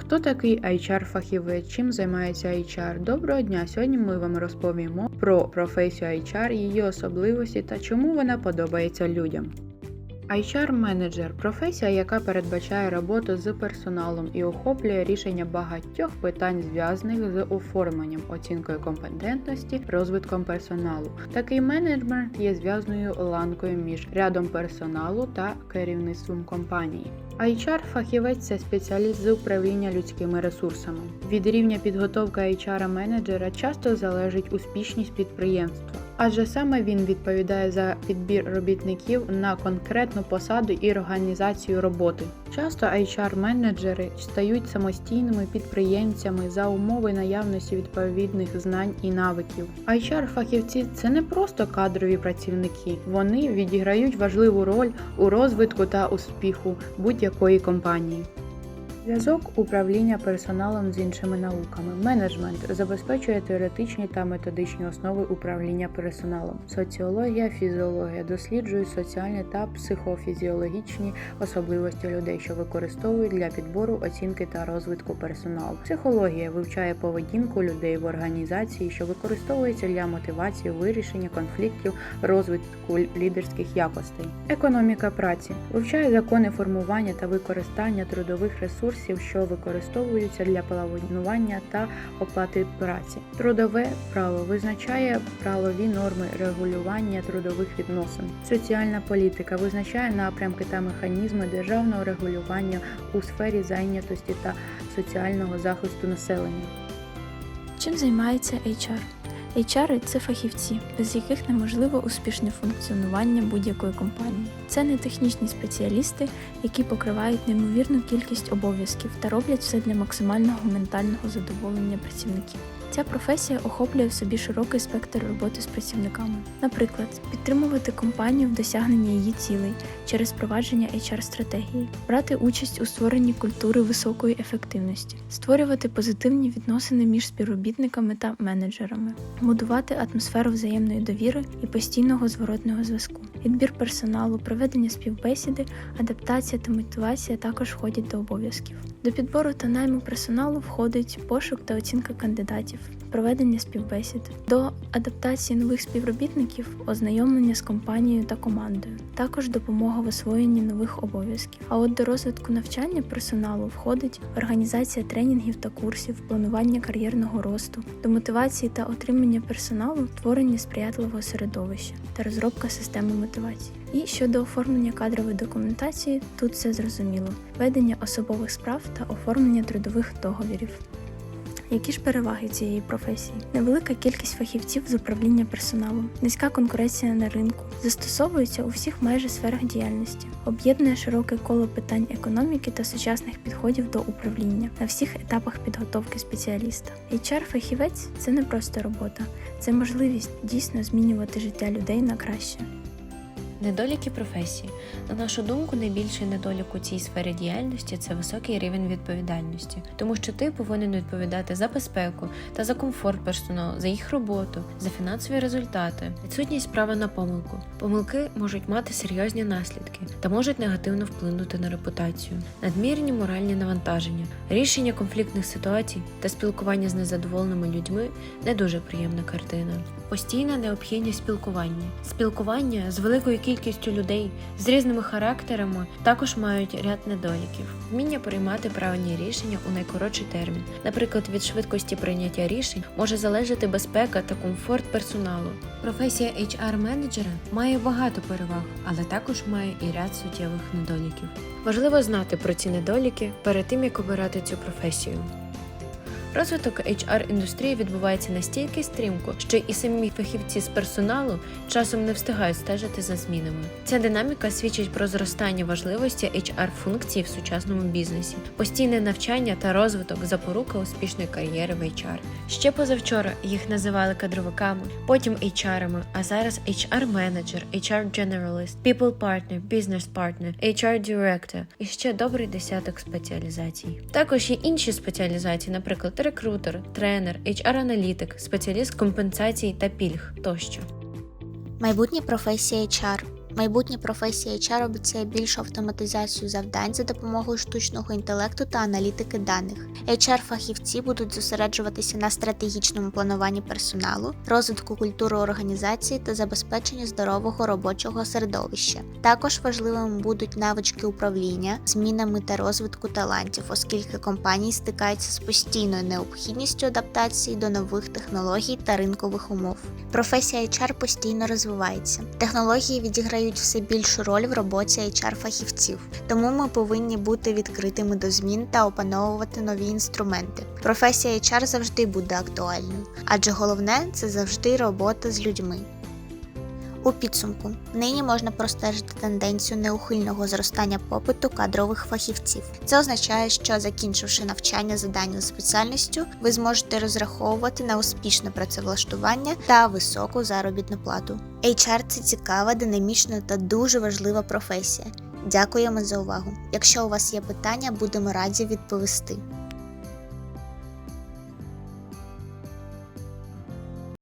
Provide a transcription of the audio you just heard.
Хто такий HR-фахівець? Чим займається HR? Доброго дня! Сьогодні ми вам розповімо про професію HR, її особливості та чому вона подобається людям. HR-менеджер професія, яка передбачає роботу з персоналом і охоплює рішення багатьох питань, зв'язаних з оформленням, оцінкою компетентності, розвитком персоналу. Такий менеджмент є зв'язною ланкою між рядом персоналу та керівництвом компанії. HR-фахівець це спеціаліст з управління людськими ресурсами. Від рівня підготовки HR-менеджера часто залежить успішність підприємства, адже саме він відповідає за підбір робітників на конкретну посаду і організацію роботи. Часто HR-менеджери стають самостійними підприємцями за умови наявності відповідних знань і навиків. HR-фахівці це не просто кадрові працівники, вони відіграють важливу роль у розвитку та успіху будь-якої компанії. Зв'язок управління персоналом з іншими науками. Менеджмент забезпечує теоретичні та методичні основи управління персоналом. Соціологія, фізіологія досліджують соціальні та психофізіологічні особливості людей, що використовують для підбору, оцінки та розвитку персоналу. Психологія вивчає поведінку людей в організації, що використовується для мотивації, вирішення конфліктів, розвитку лідерських якостей. Економіка праці вивчає закони формування та використання трудових ресурсів, що використовуються для планування та оплати праці. Трудове право визначає правові норми регулювання трудових відносин. Соціальна політика визначає напрямки та механізми державного регулювання у сфері зайнятості та соціального захисту населення. Чим займається HR? HR – це фахівці, без яких неможливо успішне функціонування будь-якої компанії. Це не технічні спеціалісти, які покривають неймовірну кількість обов'язків та роблять все для максимального ментального задоволення працівників. Ця професія охоплює в собі широкий спектр роботи з працівниками. Наприклад, підтримувати компанію в досягненні її цілей через впровадження HR-стратегії, брати участь у створенні культури високої ефективності, створювати позитивні відносини між співробітниками та менеджерами, будувати атмосферу взаємної довіри і постійного зворотного зв'язку. Відбір персоналу, проведення співбесіди, адаптація та мотивація також входять до обов'язків. До підбору та найму персоналу входить пошук та оцінка кандидатів, проведення співбесід, до адаптації нових співробітників, ознайомлення з компанією та командою, також допомога в освоєнні нових обов'язків. А от до розвитку навчання персоналу входить організація тренінгів та курсів, планування кар'єрного росту, до мотивації та отримання персоналу, творення сприятливого середовища та розробка системи мотивації. І щодо оформлення кадрової документації, тут все зрозуміло: ведення особових справ та оформлення трудових договірів. Які ж переваги цієї професії? Невелика кількість фахівців з управління персоналом, низька конкуренція на ринку, застосовується у всіх майже сферах діяльності, об'єднує широке коло питань економіки та сучасних підходів до управління на всіх етапах підготовки спеціаліста. HR-фахівець це не просто робота, це можливість дійсно змінювати життя людей на краще. Недоліки професії. На нашу думку, найбільший недолік у цій сфері діяльності це високий рівень відповідальності, тому що ти повинен відповідати за безпеку та за комфорт персоналу, за їх роботу, за фінансові результати, відсутність права на помилку. Помилки можуть мати серйозні наслідки та можуть негативно вплинути на репутацію, надмірні моральні навантаження, рішення конфліктних ситуацій та спілкування з незадоволеними людьми не дуже приємна картина. Постійна необхідність спілкування. Спілкування з великою кількістю людей з різними характерами також мають ряд недоліків. Вміння приймати правильні рішення у найкоротший термін. Наприклад, від швидкості прийняття рішень може залежати безпека та комфорт персоналу. Професія HR-менеджера має багато переваг, але також має і ряд суттєвих недоліків. Важливо знати про ці недоліки перед тим, як обирати цю професію. Розвиток HR-індустрії відбувається настільки стрімко, що і самі фахівці з персоналу часом не встигають стежити за змінами. Ця динаміка свідчить про зростання важливості HR-функцій в сучасному бізнесі, постійне навчання та розвиток запорука успішної кар'єри в HR. Ще позавчора їх називали кадровиками, потім HR-ами, а зараз HR-менеджер, HR-generalist, people partner, business partner, HR-director і ще добрий десяток спеціалізацій. Також є інші спеціалізації, наприклад, рекрутер, тренер, HR-аналітик, спеціаліст компенсацій та пільг тощо. Майбутня професія HR Майбутня професія HR обіцяє більшу автоматизацію завдань за допомогою штучного інтелекту та аналітики даних. HR-фахівці будуть зосереджуватися на стратегічному плануванні персоналу, розвитку культури організації та забезпеченні здорового робочого середовища. Також важливими будуть навички управління, змінами та розвитку талантів, оскільки компанії стикаються з постійною необхідністю адаптації до нових технологій та ринкових умов. Професія HR постійно розвивається. Технології відіграють все більшу роль в роботі HR-фахівців, тому ми повинні бути відкритими до змін та опановувати нові інструменти. Професія HR завжди буде актуальною, адже головне це завжди робота з людьми. У підсумку нині можна простежити тенденцію неухильного зростання попиту кадрових фахівців. Це означає, що закінчивши навчання за даною спеціальністю, ви зможете розраховувати на успішне працевлаштування та високу заробітну плату. HR – це цікава, динамічна та дуже важлива професія. Дякуємо за увагу. Якщо у вас є питання, будемо раді відповісти.